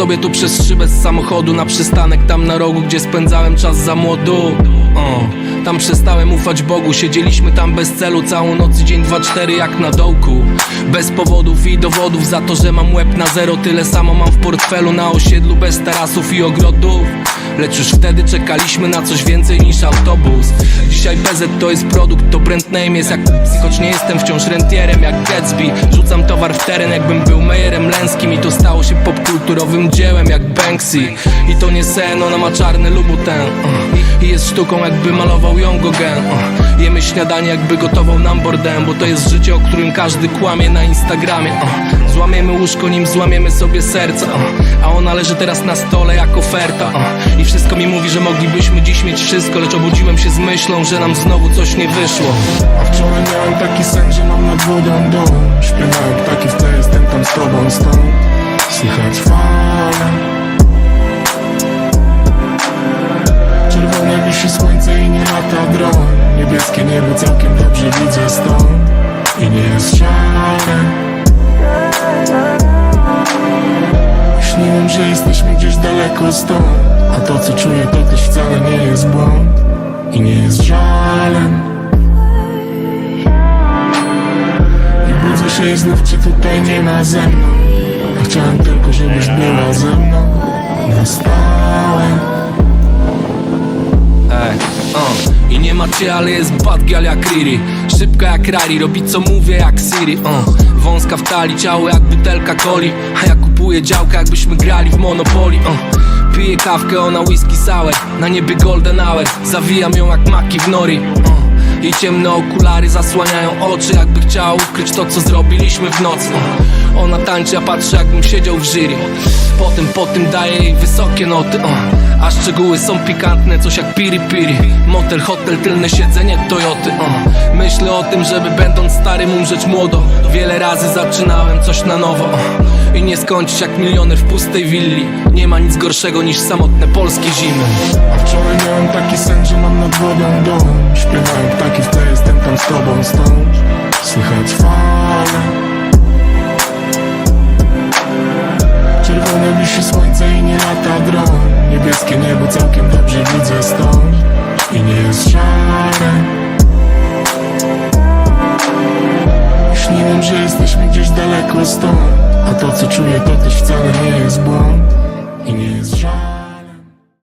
sobie tu przez szybę z samochodu Na przystanek tam na rogu, gdzie spędzałem czas za młodu Tam przestałem ufać Bogu Siedzieliśmy tam bez celu całą noc i dzień dwa cztery jak na dołku. Bez powodów i dowodów za to, że mam łeb na zero. Tyle samo mam w portfelu na osiedlu bez tarasów i ogrodów. Lecz już wtedy czekaliśmy na coś więcej niż autobus. Dzisiaj BZ to jest produkt, to brand name jest jak Choć nie jestem wciąż rentierem jak Gatsby. Rzucam towar w teren jakbym był Mejerem Lęskim I to stało się popkulturowym dziełem jak Banksy. I to nie sen, ona ma czarny lubuten uh. I jest sztuką jakby malował ją Gauguin uh. Jemy śniadanie jakby gotował nam bordem Bo to jest życie, o którym każdy kłamie na Instagramie uh. Złamiemy łóżko, nim złamiemy sobie serca uh. A ona leży teraz na stole jak oferta. I wszystko mi mówi, że moglibyśmy dziś mieć wszystko Lecz obudziłem się z myślą, że nam znowu coś nie wyszło A wczoraj miałem taki sen, że mam nad wodą dom Śpiewają ptaki w tle, jestem tam z tobą stąd Słychać fale Niebieskie niebo całkiem dobrze widzę stąd. I nie jest szare Śniłem, że jesteśmy gdzieś daleko stąd. A to co czuję to też wcale nie jest błąd. I nie jest żalem. I budzę się i znów cię tutaj nie ma ze mną. Chciałem tylko, żebyś była ze mną Cię, ale jest bad girl jak Riri Szybka jak Rari, robi co mówię jak Siri uh. Wąska w talii, ciało jak butelka coli A ja kupuję działkę jakbyśmy grali w Monopoly uh. Piję kawkę, ona whisky sour Na niebie golden hour Zawijam ją jak maki w nori uh. Jej ciemne okulary zasłaniają oczy Jakby chciała ukryć to co zrobiliśmy w nocy. Ona tańczy, a patrzę jakbym siedział w jury Potem po tym daję jej wysokie noty uh. A szczegóły są pikantne, coś jak piri piri Motel, hotel, tylne siedzenie Toyoty uh. Myślę o tym, żeby będąc starym umrzeć młodo Wiele razy zaczynałem coś na nowo uh. I nie skończyć jak milioner w pustej willi Nie ma nic gorszego niż samotne polskie zimy A wczoraj miałem taki sen, że mam nad Niebieskie niebo całkiem dobrze widzę stąd I nie jest szare. Śniłem, że jesteśmy gdzieś daleko stąd A to co czuję to też wcale nie jest błąd I nie jest